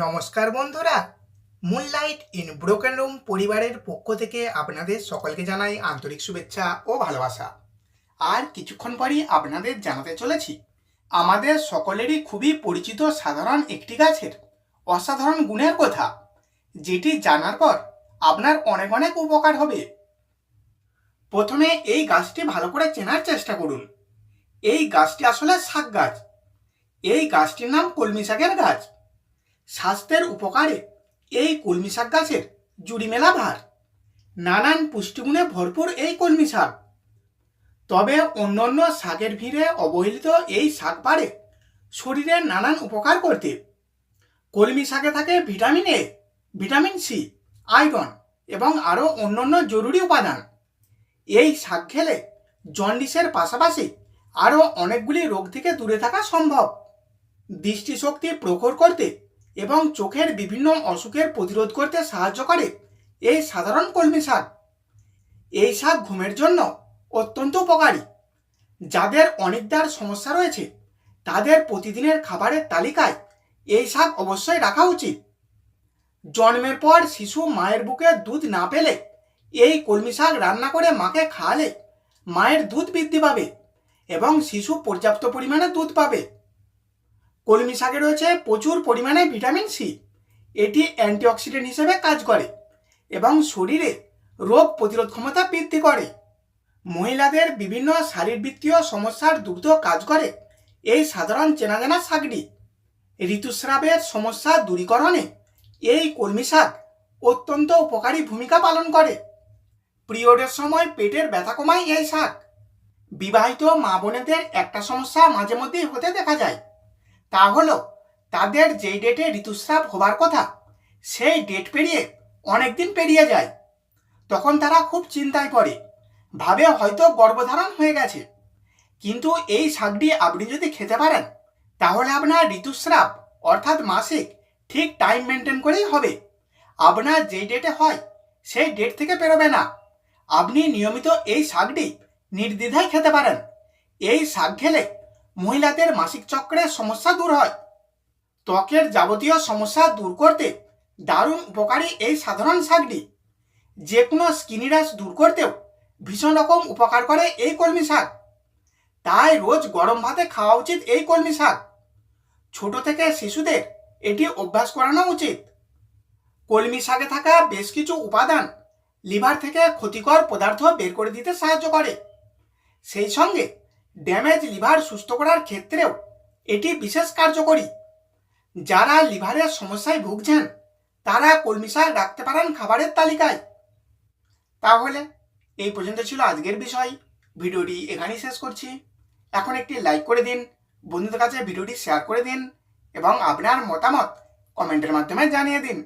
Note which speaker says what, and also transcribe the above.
Speaker 1: নমস্কার বন্ধুরা। Moonlight in broken room পরিবারের পক্ষ থেকে আপনাদের সকলকে জানাই আন্তরিক শুভেচ্ছা ও ভালোবাসা। আর কিছুক্ষণ পরই আপনাদের জানাতে চলেছি, আমাদের সকলেরই খুবই পরিচিত সাধারণ একটি গাছের অসাধারণ গুণের কথা, যেটি জানার পর আপনার অনেক অনেক উপকার হবে। প্রথমে এই গাছটি ভালো করে চেনার চেষ্টা করুন। এই গাছটি আসলে শাক গাছ। এই গাছটির নাম কলমি শাকের গাছ। স্বাস্থ্যের উপকারে এই কলমি শাক গাছের জুড়ি মেলা ভার। নানান পুষ্টিগুণে ভরপুর এই কলমি শাক। তবে অন্যান্য শাকের ভিড়ে অবহেলিত এই শাক পারে শরীরের নানান উপকার করতে। কলমি শাকে থাকে vitamin A, vitamin C, iron এবং আরও অন্যান্য জরুরি উপাদান। এই শাক খেলে জন্ডিসের পাশাপাশি আরও অনেকগুলি রোগ থেকে দূরে থাকা সম্ভব। দৃষ্টিশক্তি প্রখর করতে এবং চোখের বিভিন্ন অসুখের প্রতিরোধ করতে সাহায্য করে এই সাধারণ কলমি শাক। এই শাক ঘুমের জন্য অত্যন্ত উপকারী। যাদের অনিদ্রার সমস্যা রয়েছে, তাদের প্রতিদিনের খাবারের তালিকায় এই শাক অবশ্যই রাখা উচিত। জন্মের পর শিশু মায়ের বুকে দুধ না পেলে এই কলমি শাক রান্না করে মাকে খাওয়ালে মায়ের দুধ বৃদ্ধি পাবে এবং শিশু পর্যাপ্ত পরিমাণে দুধ পাবে। কলমি শাকে রয়েছে প্রচুর পরিমাণে ভিটামিন সি। এটি অ্যান্টিঅক্সিডেন্ট হিসেবে কাজ করে এবং শরীরে রোগ প্রতিরোধ ক্ষমতা বৃদ্ধি করে। মহিলাদের বিভিন্ন শারীরবৃত্তীয় সমস্যার দ্রুত কাজ করে এই সাধারণ চেনাজানা শাকটি। ঋতুস্রাবের সমস্যা দূরীকরণে এই কলমি শাক অত্যন্ত উপকারী ভূমিকা পালন করে। পিরিয়ডের সময় পেটের ব্যথা কমায় এই শাক। বিবাহিত মা বোনেদের একটা সমস্যা মাঝে মধ্যেই হতে দেখা যায়। তা হলো, তাদের যেই ডেটে ঋতুস্রাব হবার কথা, সেই ডেট পেরিয়ে অনেক দিন পেরিয়ে যায়। তখন তারা খুব চিন্তায় পড়ে, ভাবে হয়তো গর্ভধারণ হয়ে গেছে। কিন্তু এই শাকটি আপনি যদি খেতে পারেন, তাহলে আপনার ঋতুস্রাব অর্থাৎ মাসিক ঠিক টাইম মেনটেন করেই হবে। আপনার যেই ডেটে হয়, সেই ডেট থেকে পেরোবে না। আপনি নিয়মিত এই শাকটি নির্দ্বিধায় খেতে পারেন। এই শাক খেলে মহিলাদের মাসিক চক্রের সমস্যা দূর হয়। ত্বকের যাবতীয় সমস্যা দূর করতে দারুণ উপকারী এই সাধারণ শাকটি যে কোনো স্কিনি দূর করতেও ভীষণ রকম উপকার করে এই কলমি শাক। তাই রোজ গরম ভাতে খাওয়া উচিত এই কলমি শাক। ছোট থেকে শিশুদের এটি অভ্যাস করানো উচিত। কলমি শাকে থাকা বেশ কিছু উপাদান লিভার থেকে ক্ষতিকর পদার্থ বের করে দিতে সাহায্য করে। সেই সঙ্গে ড্যামেজ লিভার সুস্থ করার ক্ষেত্রেও এটি বিশেষ কার্যকরী। যারা লিভারের সমস্যায় ভুগছেন, তারা কলমি শাক রাখতে পারেন খাবারের তালিকায়। তাহলে এই পর্যন্ত ছিল আজকের বিষয়। ভিডিওটি এখানেই শেষ করছি। এখন একটি লাইক করে দিন, বন্ধুদের কাছে ভিডিওটি শেয়ার করে দিন এবং আপনার মতামত কমেন্টের মাধ্যমে জানিয়ে দিন।